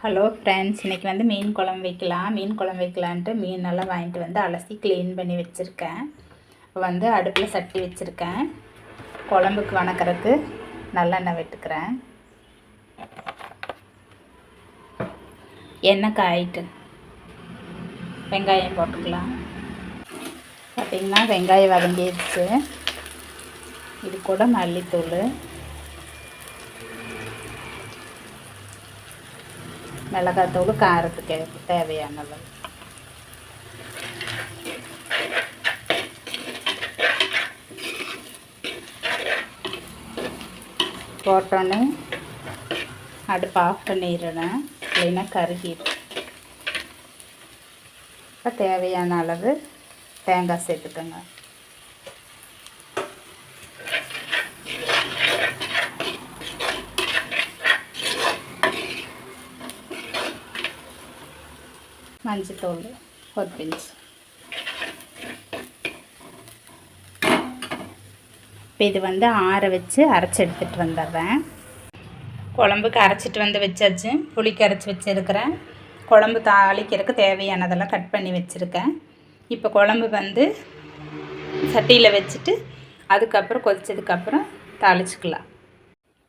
Hello friends இன்றைக்கி வந்து மீன் குழம்பு வைக்கலாம். மீன் குழம்பு வைக்கலான்ட்டு மீனெல்லாம் வாங்கிட்டு வந்து அலசி க்ளீன் பண்ணி வச்சுருக்கேன். இப்போ வந்து அடுப்பில் சட்டி வச்சுருக்கேன். குழம்புக்கு வணக்கறதுக்கு நல்லெண்ணெய் வெட்டுக்கிறேன். எண்ணெய் காயிட்டு வெங்காயம் போட்டுக்கலாம். பார்த்திங்கன்னா வெங்காயம் வதங்கிடுச்சு. இது கூட மல்லித்தூள். மிளகாத்தூள் காரத்துக்கு தேவையான அளவு போட்டோன்னே அடுப்பு ஆஃப் பண்ணிடுறேன். இல்லைன்னா கருகிடும். இப்போ தேவையான அளவு தேங்காய் சேர்த்துக்கோங்க. மஞ்சத்தூள் ஒரு பிஞ்ச். இப்போ இது வந்து ஆற வச்சு அரைச்சி எடுத்துகிட்டு வந்துடுறேன். குழம்புக்கு அரைச்சிட்டு வந்து வச்சாச்சு. புளிக்கு அரைச்சி வச்சுருக்கிறேன். குழம்பு தாளிக்கிறதுக்கு தேவையானதெல்லாம் கட் பண்ணி வச்சுருக்கேன். இப்போ குழம்பு வந்து சட்டியில் வச்சுட்டு அதுக்கப்புறம் கொதிச்சதுக்கப்புறம் தாளிச்சிக்கலாம்.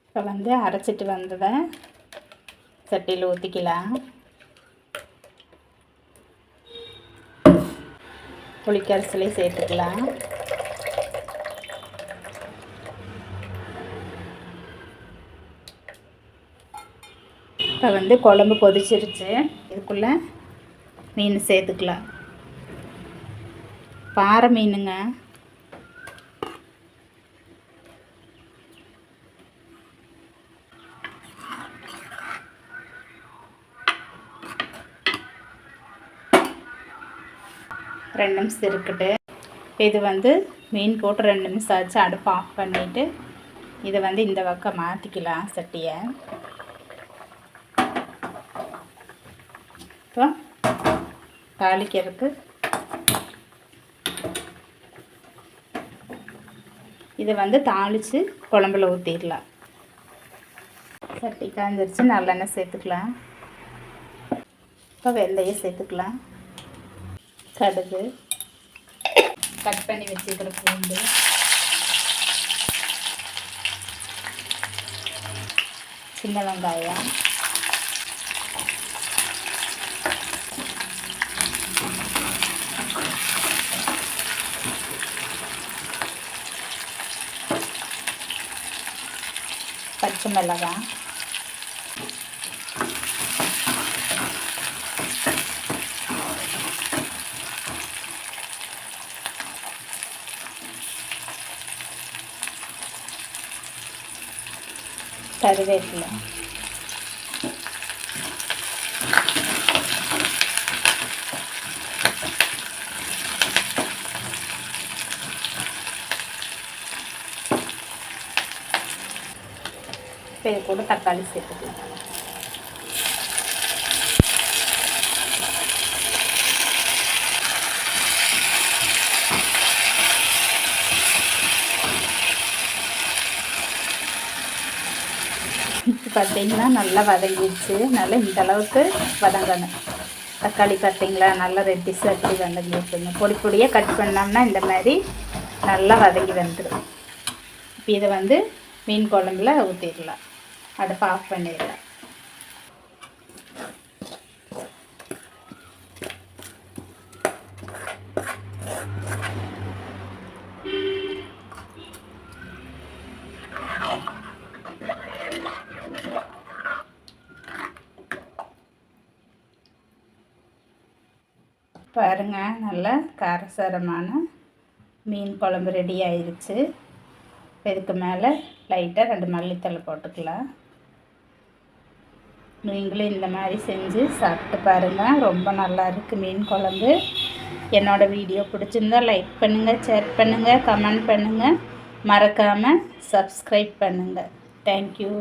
இப்போ வந்து அரைச்சிட்டு வந்ததை சட்டியில் ஊற்றிக்கலாம் புளிக்கரைசலையும் சேர்த்துக்கலாம். இப்போ வந்து குழம்பு கொதிச்சிருச்சு. இதுக்குள்ளே மீன் சேர்த்துக்கலாம். பாறை மீனுங்க. ரெண்டு நிமிஷம் இருக்குது இது வந்து மீன் போட்டு ரெண்டு நிமிஷம் ஆச்சு அடுப்பு ஆஃப் பண்ணிவிட்டு இதை வந்து இந்த பக்கம் மாற்றிக்கலாம் சட்டியை. இப்போ தாளிக்கிறதுக்கு இதை வந்து தாளித்து குழம்புல ஊற்றிடலாம் சட்டி காய்ஞ்சிருச்சு நல்லெண்ணெய் சேர்த்துக்கலாம். இப்போ வெள்ளையை சேர்த்துக்கலாம். கடுகு. கட் பண்ணி வச்சுக்கிற பூண்டு. சின்ன வெங்காயம். பச்சை மிளகாய். கருவேப்பிலை. இப்போ இது கூட தக்காளி சேர்த்துக்கலாம். இப்போ பார்த்தீங்கன்னா நல்லா வதங்கிடுச்சு. நல்லா இந்த அளவுக்கு வதங்கணும். தக்காளி பார்த்தீங்களா நல்லா ரெட்டி சட்டி வதங்கி வதங்கிடுச்சுங்க. பொடி பொடியாக கட் பண்ணோம்னா இந்த மாதிரி நல்லா வதங்கி வந்துடும் இப்போ இதை வந்து மீன் குழம்புல ஊற்றிடலாம் அடுப்பு ஆஃப் பண்ணிடலாம். பாருங்கள் நல்ல காரசாரமான மீன் குழம்பு ரெடி ஆயிடுச்சு இதுக்கு மேலே லைட்டாக ரெண்டு மல்லித்தலை போட்டுக்கலாம். நீங்களும் இந்த மாதிரி செஞ்சு சாப்பிட்டு பாருங்கள் ரொம்ப நல்லா இருக்குது மீன் குழம்பு. என்னோடய வீடியோ பிடிச்சிருந்தா லைக் பண்ணுங்கள் ஷேர் பண்ணுங்கள் கமெண்ட் பண்ணுங்கள் மறக்காமல் சப்ஸ்கிரைப் பண்ணுங்கள் தேங்க்யூ